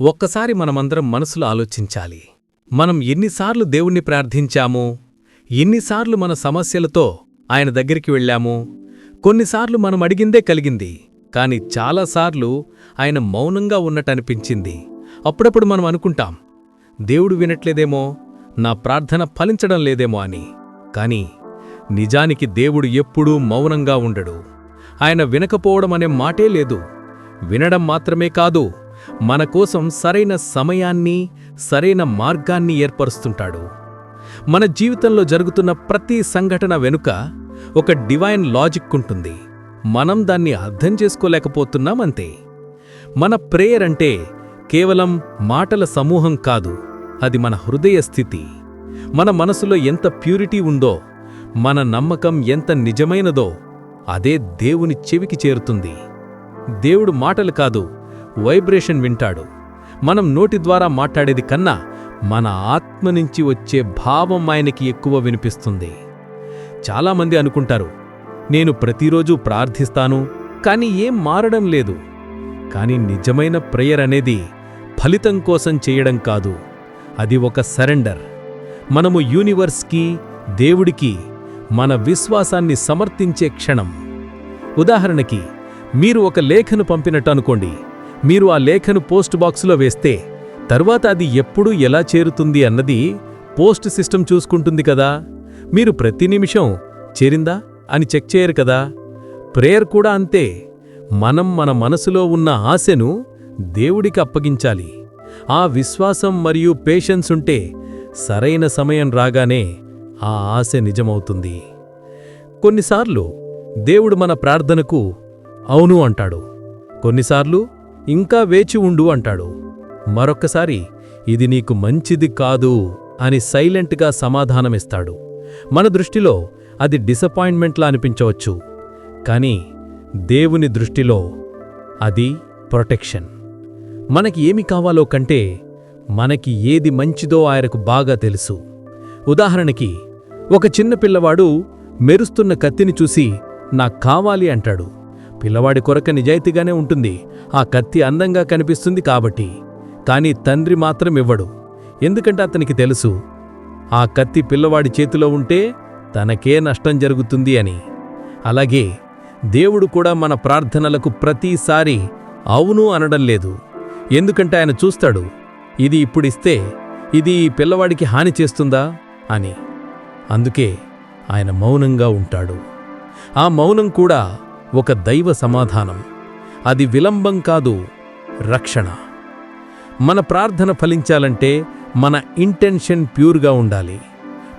ఒక్కసారి మనమందరం మనసులో ఆలోచించాలి. మనం ఎన్నిసార్లు దేవుణ్ణి ప్రార్థించాము ఎన్నిసార్లు మన సమస్యలతో ఆయన దగ్గరికి వెళ్ళాము కొన్నిసార్లు మనం అడిగిందే కలిగింది కాని చాలాసార్లు ఆయన మౌనంగా ఉన్నట్టనిపించింది. అప్పుడప్పుడు మనం అనుకుంటాం దేవుడు వినట్లేదేమో నా ప్రార్థన ఫలించడం లేదేమో అని. కాని నిజానికి దేవుడు ఎప్పుడూ మౌనంగా ఉండడు. ఆయన వినకపోవడం అనే మాటే లేదు. వినడం మాత్రమే కాదు మన కోసం సరైన సమయాన్ని సరైన మార్గాన్ని ఏర్పరుస్తుంటాడు. మన జీవితంలో జరుగుతున్న ప్రతి సంఘటన వెనుక ఒక డివైన్ లాజిక్ ఉంటుంది. మనం దాన్ని అర్థం చేసుకోలేకపోతున్నామంతే మన ప్రేయర్ అంటే కేవలం మాటల సమూహం కాదు అది మన హృదయ స్థితి. మన మనసులో ఎంత ప్యూరిటీ ఉందో మన నమ్మకం ఎంత నిజమైనదో అదే దేవుని చెవికి చేరుతుంది. దేవుడు మాటలు కాదు వైబ్రేషన్ వింటాడు. మనం నోటి ద్వారా మాట్లాడేది కన్నా మన ఆత్మ నుంచి వచ్చే భావం ఆయనకి ఎక్కువ వినిపిస్తుంది. చాలామంది అనుకుంటారు నేను ప్రతిరోజు ప్రార్థిస్తాను కాని ఏం మారడం లేదు. కాని నిజమైన ప్రేయర్ అనేది ఫలితం కోసం చేయడం కాదు. అది ఒక సరెండర్. మనము యూనివర్స్కి దేవుడికి మన విశ్వాసాన్ని సమర్థించే క్షణం. ఉదాహరణకి మీరు ఒక లేఖను పంపినట్టు అనుకోండి. మీరు ఆ లేఖను పోస్ట్ బాక్సులో వేస్తే తరువాత అది ఎప్పుడు ఎలా చేరుతుంది అన్నది పోస్ట్ సిస్టమ్ చూసుకుంటుంది కదా. మీరు ప్రతి నిమిషం చేరిందా అని చెక్ చేయరు కదా. ప్రేయర్ కూడా అంతే. మనం మన మనసులో ఉన్న ఆశను దేవుడికి అప్పగించాలి. ఆ విశ్వాసం మరియు పేషెన్స్ ఉంటే సరైన సమయం రాగానే ఆ ఆశ నిజమవుతుంది. కొన్నిసార్లు దేవుడు మన ప్రార్థనకు అవును అంటాడు. కొన్నిసార్లు ఇంకా వేచి ఉండు అంటాడు. మరొక్కసారి ఇది నీకు మంచిది కాదు అని సైలెంట్గా సమాధానమిస్తాడు. మన దృష్టిలో అది డిసప్పాయింట్మెంట్లా అనిపించవచ్చు. కానీ దేవుని దృష్టిలో అది ప్రొటెక్షన్. మనకి ఏమి కావాలో కంటే మనకి ఏది మంచిదో ఆయనకు బాగా తెలుసు. ఉదాహరణకి ఒక చిన్న పిల్లవాడు మెరుస్తున్న కత్తిని చూసి నాకు కావాలి అంటాడు. పిల్లవాడి కొరక నిజాయితీగానే ఉంటుంది. ఆ కత్తి అందంగా కనిపిస్తుంది కాబట్టి. కానీ తండ్రి మాత్రం ఇవ్వడు ఎందుకంటే అతనికి తెలుసు ఆ కత్తి పిల్లవాడి చేతిలో ఉంటే తనకే నష్టం జరుగుతుంది అని. అలాగే దేవుడు కూడా మన ప్రార్థనలకు ప్రతిసారి అవును అనడం లేదు. ఎందుకంటే ఆయన చూస్తాడు ఇది ఇప్పుడిస్తే ఇది పిల్లవాడికి హాని చేస్తుందా అని. అందుకే ఆయన మౌనంగా ఉంటాడు. ఆ మౌనం కూడా ఒక దైవ సమాధానం. అది విలంబం కాదు రక్షణ. మన ప్రార్థన ఫలించాలంటే మన ఇంటెన్షన్ ప్యూర్గా ఉండాలి.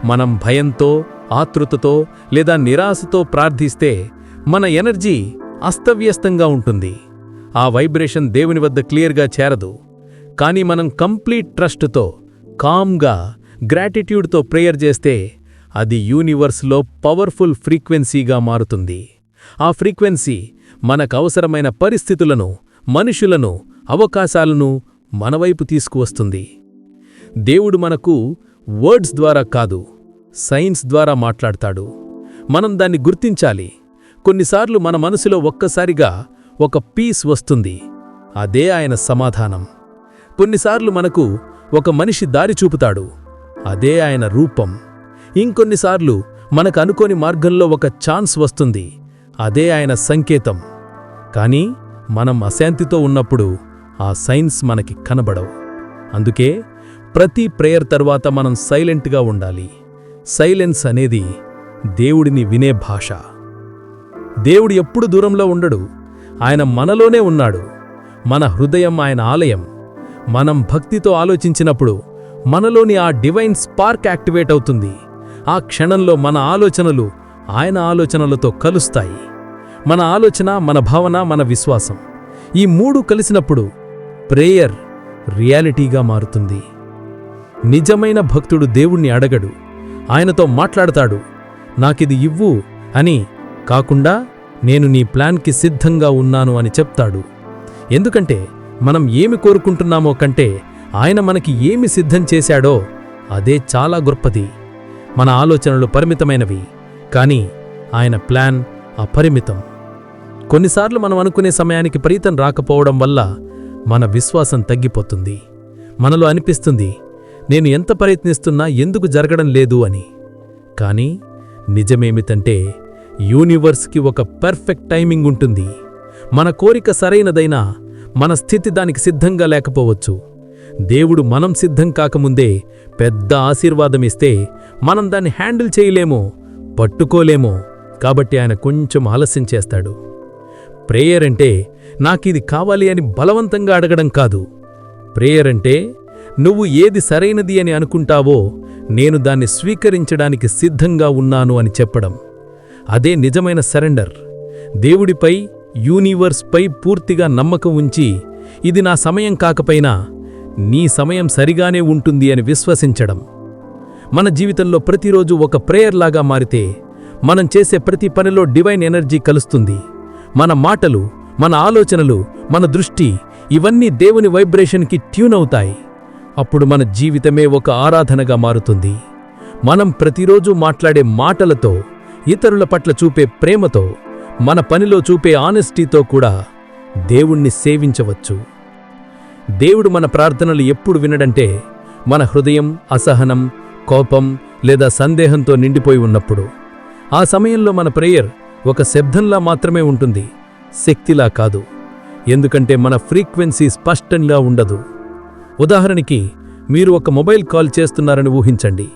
మనం భయంతో ఆతృతతో లేదా నిరాశతో ప్రార్థిస్తే మన ఎనర్జీ అస్తవ్యస్తంగా ఉంటుంది. ఆ వైబ్రేషన్ దేవుని వద్ద క్లియర్గా చేరదు. కానీ మనం కంప్లీట్ ట్రస్ట్తో కామ్గా గ్రాటిట్యూడ్తో ప్రేయర్ చేస్తే అది యూనివర్స్లో పవర్ఫుల్ ఫ్రీక్వెన్సీగా మారుతుంది. ఆ ఫ్రీక్వెన్సీ మనకవసరమైన పరిస్థితులను మనుషులను అవకాశాలను మనవైపు తీసుకువస్తుంది. దేవుడు మనకు వర్డ్స్ ద్వారా కాదు సైన్స్ ద్వారా మాట్లాడతాడు. మనం దాన్ని గుర్తించాలి. కొన్నిసార్లు మన మనసులో ఒక్కసారిగా ఒక పీస్ వస్తుంది. అదే ఆయన సమాధానం. కొన్నిసార్లు మనకు ఒక మనిషి దారి చూపుతాడు. అదే ఆయన రూపం. ఇంకొన్నిసార్లు మనకు అనుకోని మార్గంలో ఒక ఛాన్స్ వస్తుంది. అదే ఆయన సంకేతం. కానీ మనం అశాంతితో ఉన్నప్పుడు ఆ సైన్స్ మనకి కనబడవు. అందుకే ప్రతి ప్రేయర్ తర్వాత మనం సైలెంట్గా ఉండాలి. సైలెన్స్ అనేది దేవుడిని వినే భాష. దేవుడు ఎప్పుడు దూరంలో ఉండడు. ఆయన మనలోనే ఉన్నాడు. మన హృదయం ఆయన ఆలయం. మనం భక్తితో ఆలోచించినప్పుడు మనలోని ఆ డివైన్ స్పార్క్ యాక్టివేట్ అవుతుంది. ఆ క్షణంలో మన ఆలోచనలు ఆయన ఆలోచనలతో కలుస్తాయి. మన ఆలోచన మన భావన మన విశ్వాసం. ఈ మూడు కలిసినప్పుడు ప్రేయర్ రియాలిటీగా మారుతుంది. నిజమైన భక్తుడు దేవుణ్ణి అడగడు. ఆయనతో మాట్లాడతాడు. నాకిది ఇవ్వు అని కాకుండా నేను నీ ప్లాన్కి సిద్ధంగా ఉన్నాను అని చెప్తాడు. ఎందుకంటే మనం ఏమి కోరుకుంటున్నామో కంటే ఆయన మనకి ఏమి సిద్ధం చేశాడో అదే చాలా గొప్పది. మన ఆలోచనలు పరిమితమైనవి. కానీ ఆయన ప్లాన్ అపరిమితం. కొన్నిసార్లు మనం అనుకునే సమయానికి ప్రీతం రాకపోవడం వల్ల మన విశ్వాసం తగ్గిపోతుంది. మనలో అనిపిస్తుంది నేను ఎంత ప్రయత్నిస్తున్నా ఎందుకు జరగడం లేదు అని. కానీ నిజమేమిటంటే యూనివర్స్కి ఒక పర్ఫెక్ట్ టైమింగ్ ఉంటుంది. మన కోరిక సరైనదైనా మన స్థితి దానికి సిద్ధంగా లేకపోవచ్చు. దేవుడు మనం సిద్ధం కాకముందే పెద్ద ఆశీర్వాదమిస్తే మనం దాన్ని హ్యాండిల్ చేయలేమో. పట్టుకోలేమో. కాబట్టి ఆయన కొంచెం ఆలస్యం చేస్తాడు. ప్రేయర్ అంటే నాకిది కావాలి అని బలవంతంగా అడగడం కాదు. ప్రేయర్ అంటే నువ్వు ఏది సరైనది అని అనుకుంటావో నేను దాన్ని స్వీకరించడానికి సిద్ధంగా ఉన్నాను అని చెప్పడం. అదే నిజమైన సరెండర్. దేవుడిపై యూనివర్స్పై పూర్తిగా నమ్మకం ఉంచి ఇది నా సమయం కాకపోయినా నీ సమయం సరిగానే ఉంటుంది అని విశ్వసించడం. మన జీవితంలో ప్రతిరోజు ఒక ప్రేయర్ లాగా మారితే మనం చేసే ప్రతి పనిలో డివైన్ ఎనర్జీ కలుస్తుంది. మన మాటలు మన ఆలోచనలు మన దృష్టి ఇవన్నీ దేవుని వైబ్రేషన్కి ట్యూన్ అవుతాయి. అప్పుడు మన జీవితమే ఒక ఆరాధనగా మారుతుంది. మనం ప్రతిరోజు మాట్లాడే మాటలతో ఇతరుల పట్ల చూపే ప్రేమతో మన పనిలో చూపే ఆనెస్టీతో కూడా దేవుణ్ణి సేవించవచ్చు. దేవుడు మన ప్రార్థనలు ఎప్పుడు వినడంటే మన హృదయం అసహనం కోపం లేదా సందేహంతో నిండిపోయి ఉన్నప్పుడు ఆ సమయంలో మన ప్రేయర్ ఒక శబ్దంలా మాత్రమే ఉంటుంది శక్తిలా కాదు. ఎందుకంటే మన ఫ్రీక్వెన్సీ స్పష్టంగా ఉండదు. ఉదాహరణకి మీరు ఒక మొబైల్ కాల్ చేస్తున్నారని ఊహించండి.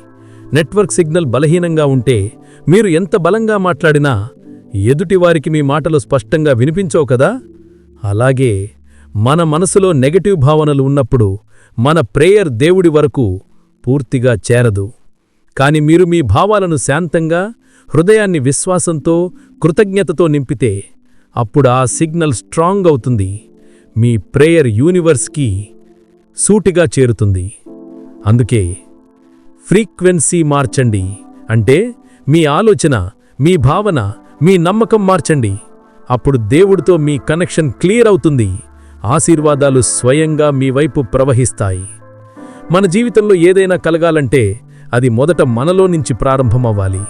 నెట్వర్క్ సిగ్నల్ బలహీనంగా ఉంటే మీరు ఎంత బలంగా మాట్లాడినా ఎదుటివారికి మీ మాటలు స్పష్టంగా వినిపించవు కదా? అలాగే మన మనసులో నెగటివ్ భావనలు ఉన్నప్పుడు మన ప్రేయర్ దేవుడి వరకు పూర్తిగా చేరదు. కాని మీరు మీ భావాలను శాంతంగా హృదయాన్ని విశ్వాసంతో కృతజ్ఞతతో నింపితే అప్పుడు ఆ సిగ్నల్ స్ట్రాంగ్ అవుతుంది. మీ ప్రేయర్ యూనివర్స్కి సూటిగా చేరుతుంది. అందుకే ఫ్రీక్వెన్సీ మార్చండి. అంటే మీ ఆలోచన మీ భావన మీ నమ్మకం మార్చండి. అప్పుడు దేవుడితో మీ కనెక్షన్ క్లియర్ అవుతుంది. ఆశీర్వాదాలు స్వయంగా మీ వైపు ప్రవహిస్తాయి. మన జీవితంలో ఏదైనా కలగాలంటే అది మొదట మనలో నుంచి ప్రారంభమవ్వాలి.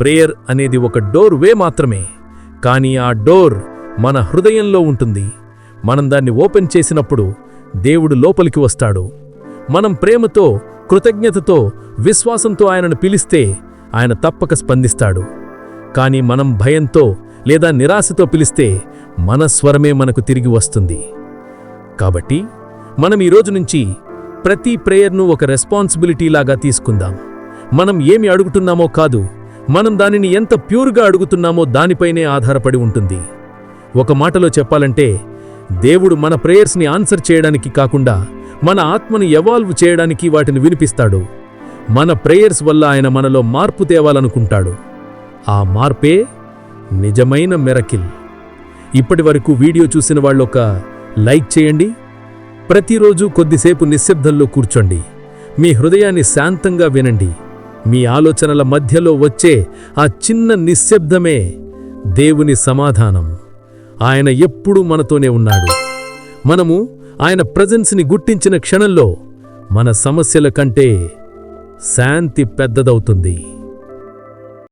ప్రేయర్ అనేది ఒక డోర్ వే మాత్రమే. కానీ ఆ డోర్ మన హృదయంలో ఉంటుంది. మనం దాన్ని ఓపెన్ చేసినప్పుడు దేవుడు లోపలికి వస్తాడు. మనం ప్రేమతో కృతజ్ఞతతో విశ్వాసంతో ఆయనను పిలిస్తే ఆయన తప్పక స్పందిస్తాడు. కానీ మనం భయంతో లేదా నిరాశతో పిలిస్తే మన స్వరమే మనకు తిరిగి వస్తుంది. కాబట్టి మనం ఈ రోజు నుంచి ప్రతి ప్రేయర్ను ఒక రెస్పాన్సిబిలిటీలాగా తీసుకుందాం. మనం ఏమి అడుగుతున్నామో కాదు మనం దానిని ఎంత ప్యూర్గా అడుగుతున్నామో దానిపైనే ఆధారపడి ఉంటుంది. ఒక మాటలో చెప్పాలంటే దేవుడు మన ప్రేయర్స్ని ఆన్సర్ చేయడానికి కాకుండా మన ఆత్మను ఎవాల్వ్ చేయడానికి వాటిని వినిపిస్తాడు. మన ప్రేయర్స్ వల్ల ఆయన మనలో మార్పు తేవాలనుకుంటాడు. ఆ మార్పే నిజమైన మెరకిల్. ఇప్పటి వరకు వీడియో చూసిన వాళ్ళొక లైక్ చేయండి ప్రతిరోజు కొద్దిసేపు నిశ్శబ్దంలో కూర్చోండి. మీ హృదయాన్ని శాంతంగా వినండి. మీ ఆలోచనల మధ్యలో వచ్చే ఆ చిన్న నిశ్శబ్దమే దేవుని సమాధానం. ఆయన ఎప్పుడూ మనతోనే ఉన్నాడు. మనము ఆయన ప్రజెన్స్ని గుర్తించిన క్షణంలో మన సమస్యల కంటే శాంతి పెద్దదవుతుంది.